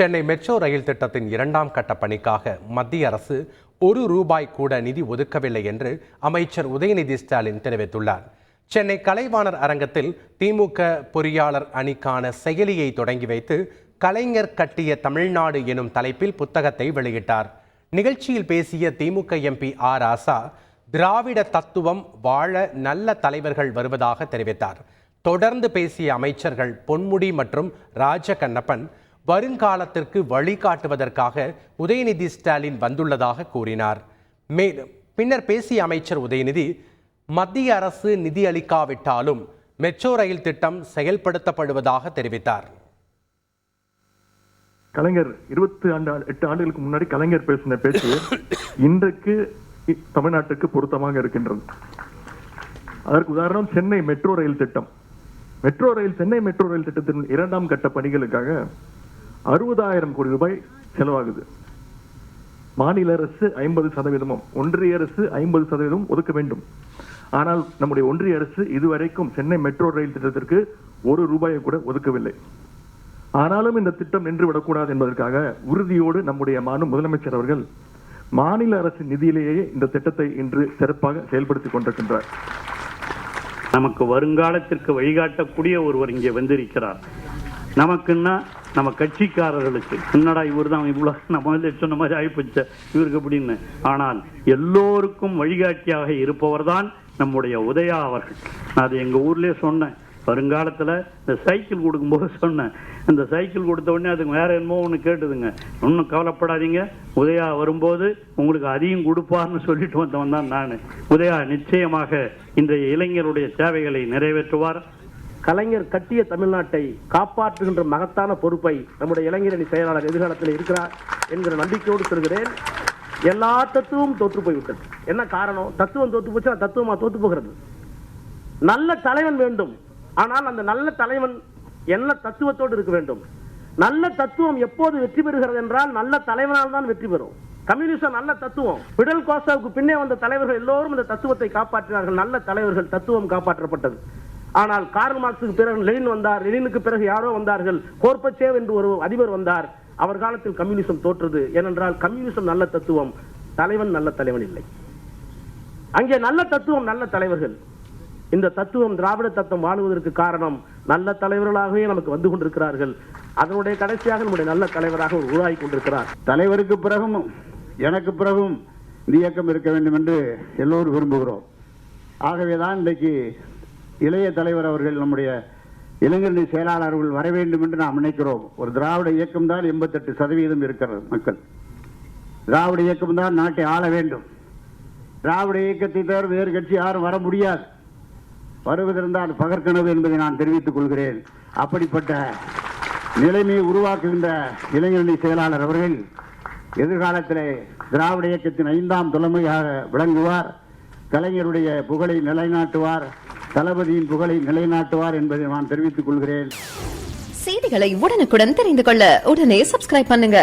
Chennai metro rail திட்டத்தின் இரண்டாம் கட்ட பணிக்காக மத்திய அரசு ஒரு ரூபாய் கூட நிதி ஒதுக்கவில்லை என்று அமைச்சர் உதயநிதி ஸ்டாலின் தெரிவித்துள்ளார். சென்னை கலைவாணர் அரங்கத்தில் திமுக பொறியாளர் அணிக்கான செயலியை தொடங்கி வைத்து கலைஞர் கட்டிய தமிழ்நாடு எனும் தலைப்பில் புத்தகத்தை வெளியிட்டார். நிகழ்ச்சியில் பேசிய திமுக எம்பி ஆர் ஆசா திராவிட தத்துவம் வாழ நல்ல தலைவர்கள் வருவதாக தெரிவித்தார். தொடர்ந்து பேசிய அமைச்சர்கள் பொன்முடி மற்றும் ராஜகண்ணப்பன் வருங்காலத்திற்கு வழிகாட்டுவதற்காக உதயநிதி ஸ்டாலின் வந்துள்ளதாக கூறினார். மேலும் பின்னர் பேசிய அமைச்சர் உதயநிதி மத்திய அரசு நிதி அளிக்காவிட்டாலும் மெட்ரோ ரயில் திட்டம் செயல்படுத்தப்படுவதாக தெரிவித்தார். கலைஞர் இருபத்தி ஆண்டு எட்டு ஆண்டுகளுக்கு முன்னாடி கலைஞர் பேசின பேச்சு இன்றைக்கு தமிழ்நாட்டுக்கு பொருத்தமாக இருக்கின்றது. அதற்கு உதாரணம் சென்னை மெட்ரோ ரயில் திட்டம். Metro rail Chennai metro rail திட்டத்தின் இரண்டாம் கட்ட பணிகளுக்காக அறுபதாயிரம் கோடி ரூபாய் செலவாகுது. மாநில அரசு ஐம்பது சதவீதமும் ஒன்றிய அரசு ஐம்பது சதவீதம் ஒதுக்க வேண்டும். ஆனால் நம்முடைய ஒன்றிய அரசு இதுவரைக்கும் சென்னை மெட்ரோ ரயில் திட்டத்திற்கு ஒரு ரூபாயை கூட ஒதுக்கவில்லை. ஆனாலும் இந்த திட்டம் நின்று விடக்கூடாது என்பதற்காக உறுதியோடு நம்முடைய மாநில முதலமைச்சர் அவர்கள் மாநில அரசு நிதியிலேயே இந்த திட்டத்தை இன்று சிறப்பாக செயல்படுத்திக் கொண்டிருக்கின்றார். நமக்கு வருங்காலத்திற்கு வழிகாட்டக்கூடிய ஒருவர் இங்கே வந்திருக்கிறார். நமக்குன்னா நம்ம கட்சிக்காரர்களுக்கு. என்னடா இவர் தான் இவ்வளோ நம்ம முதல்ல சொன்ன மாதிரி ஆகிப்போச்ச இவருக்கு அப்படின்னு ஆனால் எல்லோருக்கும் வழிகாட்டியாக இருப்பவர் தான் நம்முடைய உதயா அவர்கள். நான் அது எங்கள் ஊர்லேயே சொன்னேன். வருங்காலத்தில் இந்த சைக்கிள் கொடுக்கும்போது சொன்னேன். இந்த சைக்கிள் கொடுத்த உடனே அதுக்கு வேற என்னமோ ஒன்று கேட்டுதுங்க. ஒன்றும் கவலைப்படாதீங்க. உதயா வரும்போது உங்களுக்கு அதையும் கொடுப்பார்னு சொல்லிட்டு வந்தவன் தான் நான். உதயா நிச்சயமாக இன்றைய இளைஞருடைய தேவைகளை நிறைவேற்றுவார். கலைஞர் கட்டிய தமிழ்நாட்டை காப்பாற்றுகின்ற மகத்தான பொறுப்பை நம்முடைய இளைஞரணி செயலாளர் எதிர்காலத்தில் இருக்கிறார் என்கிற நம்பிக்கையோடு சொல்கிறேன். எல்லா தத்துவமும் தோற்று போய்விட்டது. என்ன காரணம்? தத்துவம் தோற்று போச்சு தத்துவமா தோற்று போகிறது. நல்ல தலைவன் வேண்டும். ஆனால் அந்த நல்ல தலைவன் என்ன தத்துவத்தோடு இருக்க வேண்டும்? நல்ல தத்துவம் எப்போது வெற்றி பெறுகிறது என்றால் நல்ல தலைவனால் தான் வெற்றி பெறும். கம்யூனிசம் நல்ல தத்துவம். பிடல் கோஸ்டாவுக்கு பின்னே வந்த தலைவர்கள் எல்லோரும் இந்த தத்துவத்தை காப்பாற்றினார்கள். நல்ல தலைவர்கள் தத்துவம் காப்பாற்றப்பட்டது. ஆனால் கார்ல் மார்க்ஸுக்கு பிறகு லெனின் வந்தார். லெனினுக்கு பிறகு யாரோ வந்தார்கள். கோர்பச்சேவ் என்று ஒரு அதிபர் வந்தார். அவர் காலத்தில் கம்யூனிசம் தோற்றது. ஏனென்றால் கம்யூனிசம் நல்ல தத்துவம். தலைவன் நல்ல தலைவன் இல்லை. அங்கே நல்ல தத்துவம் நல்ல தலைவர்கள். இந்த தத்துவம் திராவிட தத்துவம் வாழுவதற்கு காரணம் நல்ல தலைவர்களாகவே நமக்கு வந்து கொண்டிருக்கிறார்கள். அதனுடைய கடைசியாக நம்முடைய நல்ல தலைவராக ஒரு உருவாகி கொண்டிருக்கிறார். தலைவருக்கு பிறகும் எனக்கு பிறகும் இந்த இயக்கம் இருக்க வேண்டும் என்று எல்லோரும் விரும்புகிறோம். ஆகவேதான் இன்றைக்கு இளைய தலைவர் அவர்கள் நம்முடைய இளைஞரணி செயலாளர்கள் வர வேண்டும் என்று நாம் நினைக்கிறோம். ஒரு திராவிட இயக்கம் தான் எண்பத்தெட்டு சதவீதம் இருக்கிறது மக்கள். திராவிட இயக்கம் தான் நாட்டை ஆள வேண்டும். திராவிட இயக்கத்தை தவிர வேறு கட்சி யாரும் வர முடியாது. வருவதிருந்தால் பகற்கனவு என்பதை நான் தெரிவித்துக் கொள்கிறேன். அப்படிப்பட்ட நிலைமையை உருவாக்குகின்ற இளைஞரணி செயலாளர் அவர்கள் எதிர்காலத்திலே திராவிட இயக்கத்தின் ஐந்தாம் தலைமையாக விளங்குவார். கலைஞருடைய புகழை நிலைநாட்டுவார். தளபதியின் புகழை நிலைநாட்டுவார் என்பதை நான் தெரிவித்துக் கொள்கிறேன். செய்திகளை உடனுக்குடன் தெரிந்து கொள்ள உடனே சப்ஸ்கிரைப் பண்ணுங்க.